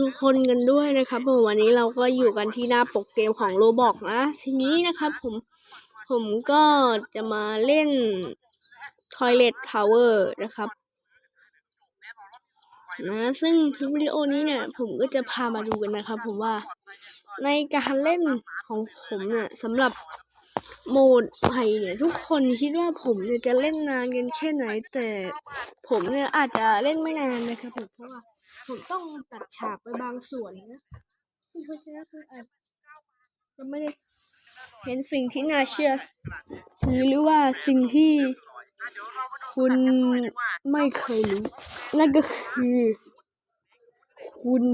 ทุกคนกันด้วยนะครับผมวันนี้เราก็อยู่กันที่หน้าปกเกมของโรบอกนะ ทีนี้นะครับผมผมก็จะมาเล่น Toilet Tower นะครับนะซึ่งคลิปวิดีโอนี้เนี่ย ผมก็จะพามาดูกันนะครับผมว่าในการเล่นของผมเนี่ยสำหรับ โหมดใหม่เนี่ยทุกคนคิดว่าผมเนี่ยจะเล่นนานกันแค่ไหน แต่ผมเนี่ยอาจจะเล่นไม่นานนะครับผมเพราะว่าผมต้องตัดฉากไปบางส่วนนะเพราะฉะนั้นคืออาจจะไม่ได้เห็นสิ่งที่น่าเชื่อถือหรือว่าสิ่งที่คุณไม่เคยรู้ นั่นก็คือ คุณ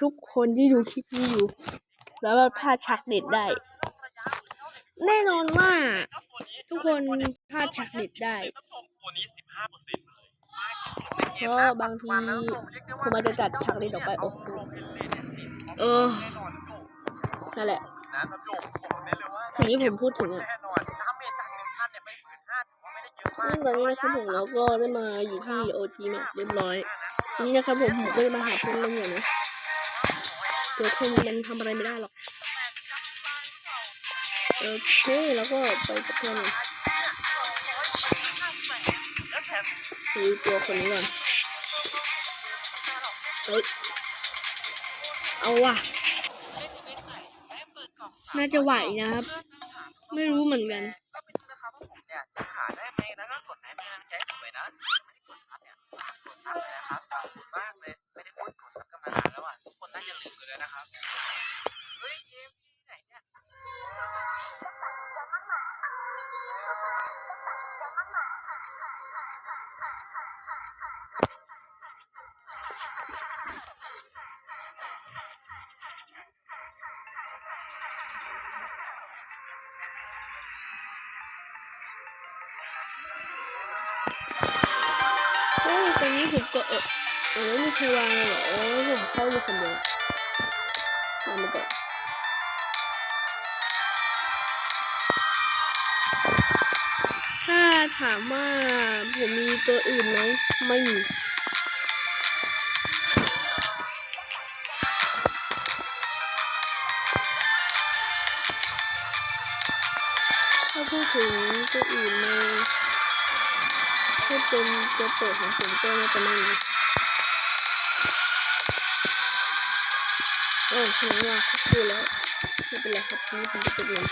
ทุกคนที่ดูคลิปนี้อยู่แล้วก็พลาดฉากเด็ดได้ แน่นอนว่าทุกคนพลาดฉากเด็ดได้ตัวนี้สิบห้าเปอร์เซ็นต์เลยเพราะบางทีผมอาจจะจัดฉากเด็ดออกไปโอ้โหเออนั่นแหละนะเราจบบอกได้เลยว่าสิ่งที่ผมพูดถึงอะแน่นอนน้ำเมจากหนึ่งท่านเนี่ยไปหมื่นห้าถือว่าไม่ได้เยอะมากซึ่งตอนนี้นะครับผมเราก็ได้มาอยู่ที่ OG แมปเรียบร้อยทีนี้นะครับผมผมก็จะมาหาเพื่อนเล่นอยู่นะตัวคงมันทำอะไรไม่ได้หรอกโอ เคแล้วก็ไปกับเพื่อนดูตัวคนนี้ก่อนเฮ้ยเอาว่ะ น่าจะไหวนะครับ ไม่รู้เหมือนกัน ถามว่าผมมีตัวอื่นไหมไม่มีถ้าพูดถึงตัวอื่นในถ้าเป็นตัวโปรดของผมก็น่าจะไม่มีโอ้ขนาดว่าครับดูแล้วไม่เป็นไรครับนี้ผมจะเก็บเงิน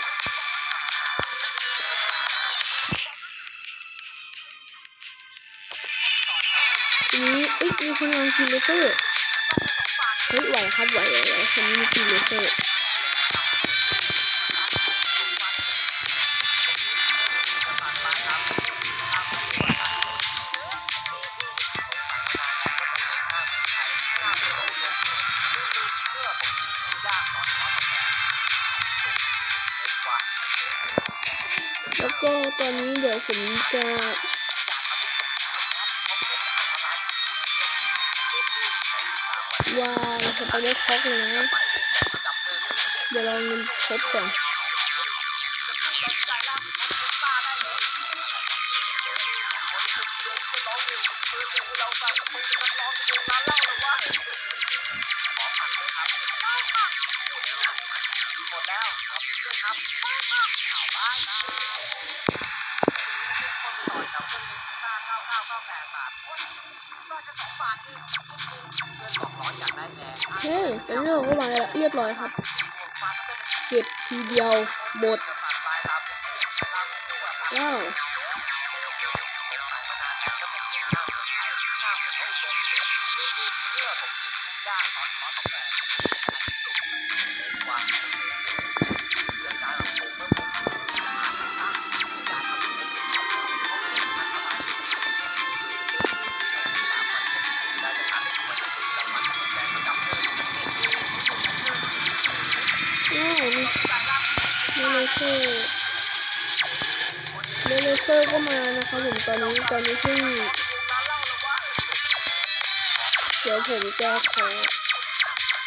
มีคนลองกินเลเซอร์เฮ้ยไหวครับไหวไหวไหวคนนี้มีกินเลเซอร์แล้วก็ตอนนี้เดี๋ยวผมจะางสไเลือนนี้เราก็วางล้วเรียบร้อยครับ เก็บทีเดียวหมดว้าวว้ ตอนนี้ตอนนี้เพิ่งเดี๋ยวผมจะขอ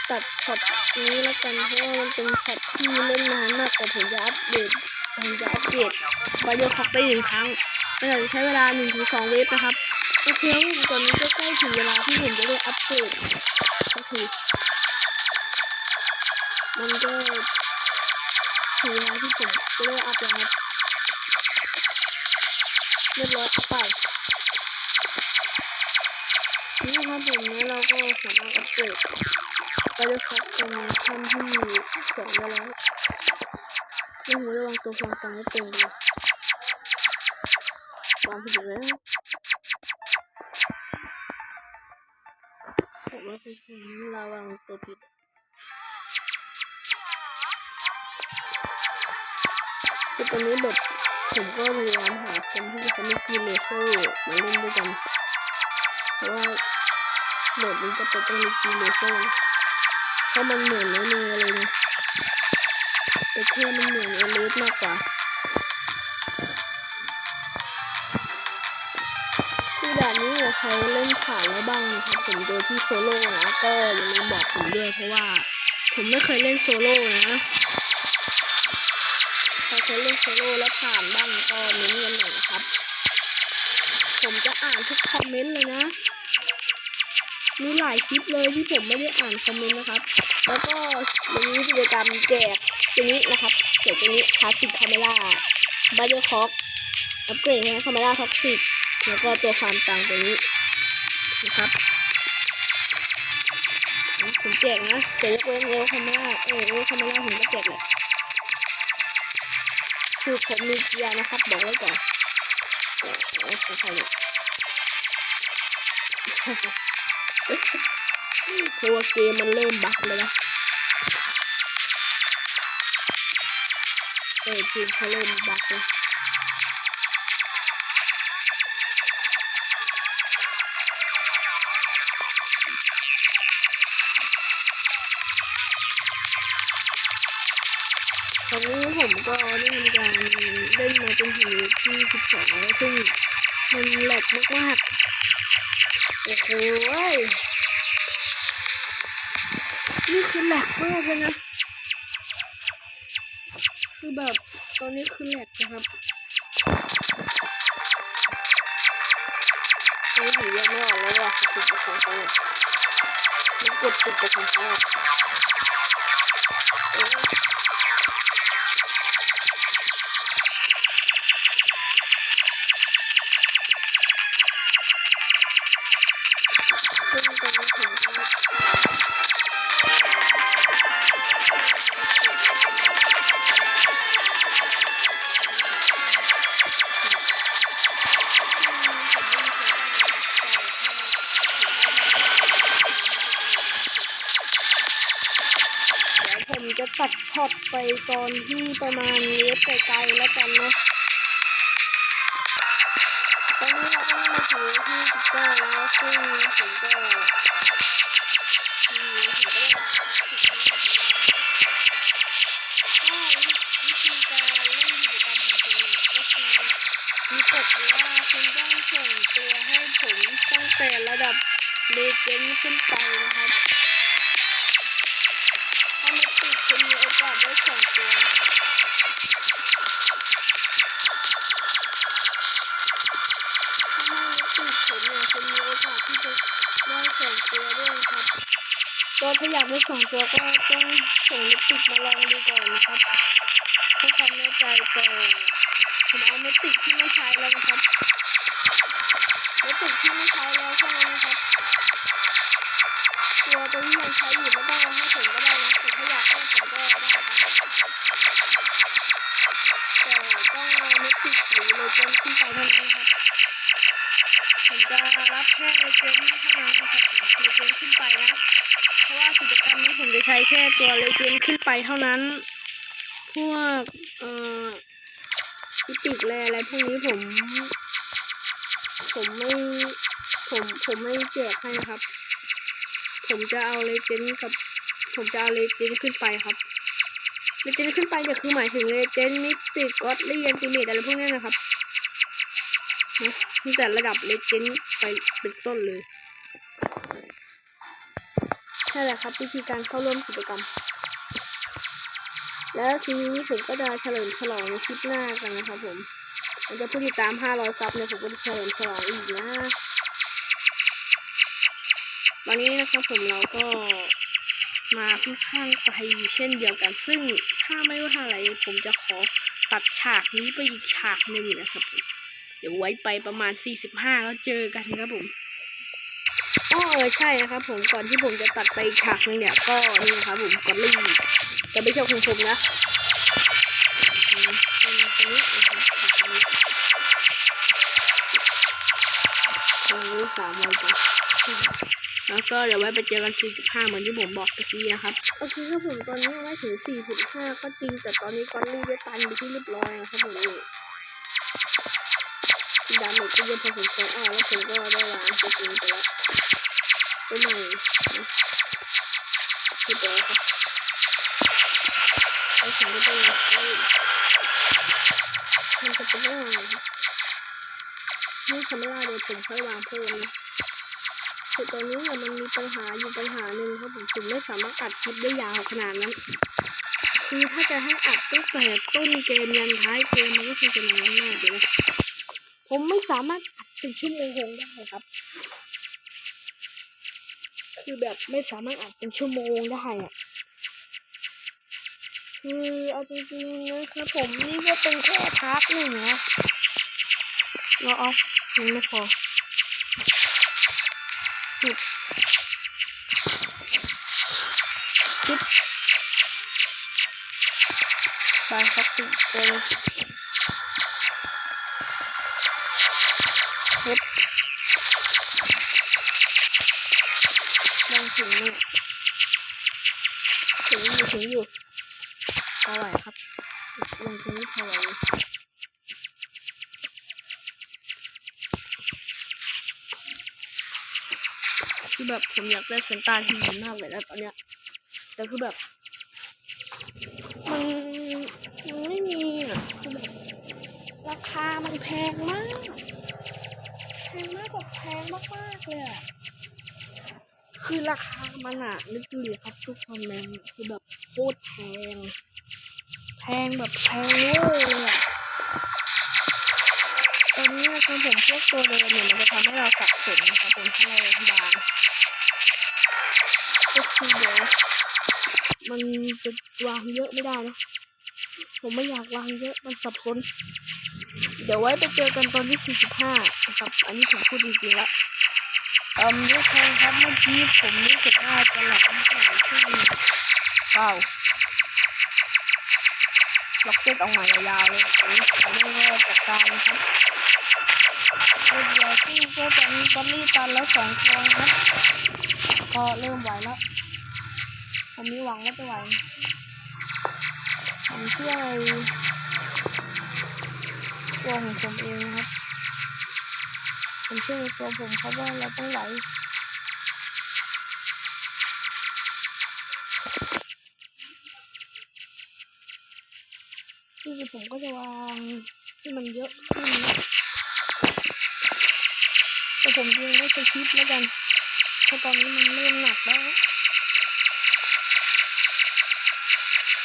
ตัดช็อตนี้แล้วกันเพราะว่ามันเป็นช็อตที่เล่นนานมากกว่าผมจะอัปเดตผมจะอัปเดตไบโอคอกได้หนึ่งครั้งมันอาจจะใช้เวลาหนึ่งถึงสองเวฟนะครับโอเคตอนนี้ก็ใกล้ถึงเวลาที่ผมจะได้อัปเดตนะครับทีมันก็ถึงเวลาที่ผมจะได้อัพแล้วครับ นี่ครับผมเนี่ยเราก็สามารถอัปเกรดไปได้ครับเป็นขั้นที่สองได้แล้วนี่ผมระวังตัวความตายให้เป็นเลยวางผิดแล้วผมว่าคือผมระวังตัวผิดคือตอนนี้แบบผมก็พยายามหาคนที่เขาไม่กินเลเซอร์มาเล่นด้วยกันเพราะว่า โหมดนี้จะเป็นต้องมีกินเลเซอร์เพราะมันเหมือนในเนเลยนะแต่แค่มันเหมือนอเลสมากกว่าคือด่านนี้เนี่ยใครเล่นผ่านแล้วบ้างนะครับผมโดยที่โซโล่นะก็อย่าลืมบอกผมด้วยเพราะว่าผมไม่เคยเล่นโซโล่นะใครเคยเล่นโซโล่แล้วผ่านบ้าง เลยที่ผมไม่ได้อ่านคอมเมนต์นะครับ แล้วก็วันนี้กิจกรรมแจกตัวนี้นะครับแจกตัวนี้คลาสสิกคาเมล่าบัตเตอร์คอกอัปเกรดให้คาเมล่าท็อกซิกแล้วก็ตัวความต่างตัวนี้นะครับผมแจกนะแต่ยกเว้นเอลคาเมล่าเออเอลคาเมล่าผมก็แจกแหละคือผมมีเกียร์นะครับบอกไว้ก่อนโอ้โหใครเนี่ย เพราะว่าเกมมันเริ่มบั๊กเลยนะเออเกมเขาเริ่มบั๊กเลยตอนนี้ผมก็ได้ทำการเล่นมาจนถึงที่สิบสองแล้วซึ่งมันแหลกมากๆ โอ้โหย นี่คือแหลกมากเลยนะ คือแบบตอนนี้คือแหลกนะครับตอนนี้ผมแยกไม่ออกแล้วว่าคือติดกับของเขาเนี่ยมันกดติดกับของเขา จะตัดช็อตไปตอนที่ประมาณเวฟไกลๆแล้วกันนะตอนนี้เราก็มาถึงที่สิบเก้าแล้วซึ่งผมก็อืมผมก็ได้ก็วิธีการเล่นกิจกรรมของผมเนี่ยก็คือมีกฎอยู่ว่าคุณต้องส่งตัวให้ผมตั้งแต่ระดับเลเจนด์ขึ้นไปนะครับ มีโอกาสได้ส่งตัวถ้าไม่ติดผลเนี่ยคุณมีโอกาสที่จะได้ส่งตัวด้วยครับก็ถ้าอยากได้ส่งตัวก็ต้องส่งลิปติกมาลองดูก่อนนะครับเพื่อความแน่ใจแต่ผมเอาเมติกที่ไม่ใช้แล้วนะครับ ตัวเลเจนขึ้นไปเท่านั้น พวกเอ่อพิติกแลอะไรพวกนี้ผม ผมไม่ ผมผมไม่แจกให้นะครับ ผมจะเอาเลเจนกับ ผมจะเอาเลเจนขึ้นไปครับเลเจนขึ้นไปจะคือหมายถึงเลเจนมิสติกก็อดลี่ยันติเมตอะไรพวกนี้นะครับมีแต่ระดับเลเจนไปเป็นต้นเลย นั่นแหละครับวิธีการเข้าร่วมกิจกรรม แล้วทีนี้ผมก็จะเฉลิมฉลองในคลิปหน้ากันนะครับผมหลังจากผู้ติดตาม 500 ซับเนี่ยผมก็จะเฉลิมฉลองอีกนะบอนนี้นะครับผมเราก็มาค่อนข้างไกลอยู่เช่นเดียวกัน ซึ่งถ้าไม่ว่าอะไรผมจะขอตัดฉากนี้ไปอีกฉากหนึ่งนะครับผมเดี๋ยวไว้ไปประมาณ 45 แล้วเจอกันครับผม อ้อเออใช่นะครับผมก่อนที่ผมจะตัดไปฉากนึงเนี่ยก็นี่นะครับผมกอลลี่จะไม่ใช่ของผมนะอืมนคนนี้นะครับคนนี้คนนี้สามวันแล้วก็เดี๋ยวไว้ไปเจอกัน45เหมือนที่ผมบอกตะกี้นะครับโอเคครับผมตอนนี้ไม่ถึง 45 ก็จริงแต่ตอนนี้กอลลี่ได้ตันไปที่เรียบร้อยนะครับผมดาเมจก็เยอะพอสมควรอ่าแล้วผมก็ได้ล้างตัวเองไปแล้ว หม่นะเรียบร้อยครับแล้วผมก็ได้มันจะเป็นเรื่องอะไรครับนี่ทำไม่ได้เลยผมค่อยวางเพิ่มนะคือตอนนี้เนี่ยมันมีปัญหาอยู่ปัญหาหนึ่งครับผมถึงไม่สามารถอัดคลิปได้ยาวขนาดนั้นคือถ้าจะให้อัดตั้งแต่ต้นเกมยันท้ายเกมมันก็คงจะนานมากเลยผมไม่สามารถอัดเป็นชั่วโมงได้ครับ คือแบบไม่สามารถอัดเป็นชั่วโมงได้อะคือเอาจริงๆนะครับผมนี่ก็เป็นแค่พาร์ทหนึ่งนะเราเอายังไม่พอ ถึงอยู่อยู่พอไหวครับยังถึงนี่พอไหวคือแบบผมอยากได้เซนต้าที่ดีมากเลยนะตอนเนี้ยแต่คือแบบมันมันไม่มีอะคือแบบราคามันแพงมากแพงมากกว่าแพงมากๆเลยอะ คือราคามันอะนึกดูดิครับทุกคนแมงคือแบบโคตรแพง แพงแบบแพงเวอร์เลยอะตอนนี้นะครับผมพวกตัวเดิมเนี่ยมันจะทำให้เราสับสนนะครับเป็นข้างในบางก็คือเดี๋ยวมันจะวางเยอะไม่ได้นะผมไม่อยากวางเยอะมันสับสนเดี๋ยวไว้ไปเจอกันตอนที่ 45นะครับ อันนี้ผมพูดจริงๆแล้ว อ่อทุกคนครับเมื่อกี้ผมรู้สึกว่าจะหลังจากที่เป้าล็อกเก็ตออกมายาวๆเลยอันนี้ผมไม่ได้จัดการครับเดี๋ยวที่ก็จะมีกอลลี่ตันแล้วสองตัวนะครับ ก็เริ่มไหวแล้ว ผมมีหวังว่าจะไหวผมเชื่อในตัวของผมเองครับ ผมเชื่อในตัวผมเพราะว่าเราต้องไหวที่ผมก็จะวางที่มันเยอะขึ้นนะแต่ผมยังไม่สคริปแล้วกันเพราะตอนนี้มันเริ่มหนักแล้ว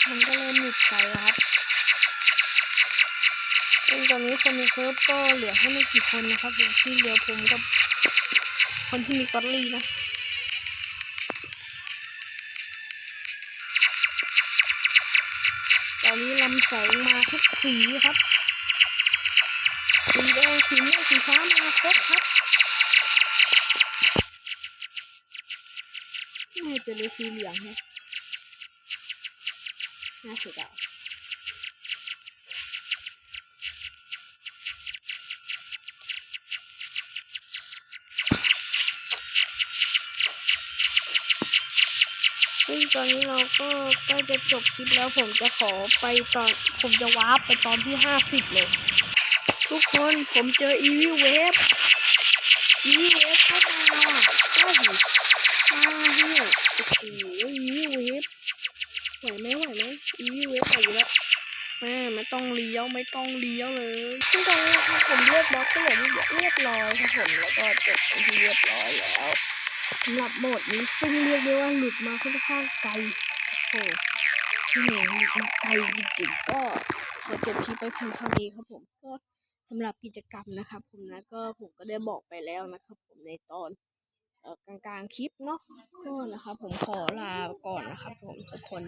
มันก็เริ่มหยุดใจแล้วครับ ตอนนี้คนในเซิร์ฟก็เหลือแค่ไม่กี่คนนะครับผมที่เหลือผมกับคนที่มีกอตลี่นะตอนนี้ลำแสงมาทุกสีครับสีแดงสีม่วงสีฟ้ามาครบครับน่จะเลยสีเหลืองนะน่าเสียดาย ซึ่งตอนนี้เราก็ใกล้จะจบคลิปแล้วผมจะขอไปตอนผมจะวาร์ปไปตอนที่ห้าสิบเลย ทุกคนผมเจออีวิเวฟอีวิเวฟเข้ามาก็หูมาเนี่ยโอ้โหอีวิเวฟไหวไหมไหวไหมอีวิเวฟไหวแล้วแม่ไม่ต้องเลี้ยวไม่ต้องเลี้ยวเลยซึ่งตอนนี้ผมเลือกบล็อกก็อย่างเรียบร้อยครับผมแล้วก็จบที่เรียบร้อยแล้ว สำหรับโหมดนี้ซึ่งเรียกได้ว่าหลุดมาค่อนข้างไกลโอ้โหที่หนูหลุดมาไกลจริงๆก็ขอจบคลิปไปเพียงเท่านี้ครับผมก็สำหรับกิจกรรมนะครับ ผมนะก็ผมก็ได้บอกไปแล้วนะครับ ผมในตอนกลางๆคลิปเนาะก็นะครับ ผมขอลาก่อนนะครับ ผมทุกคน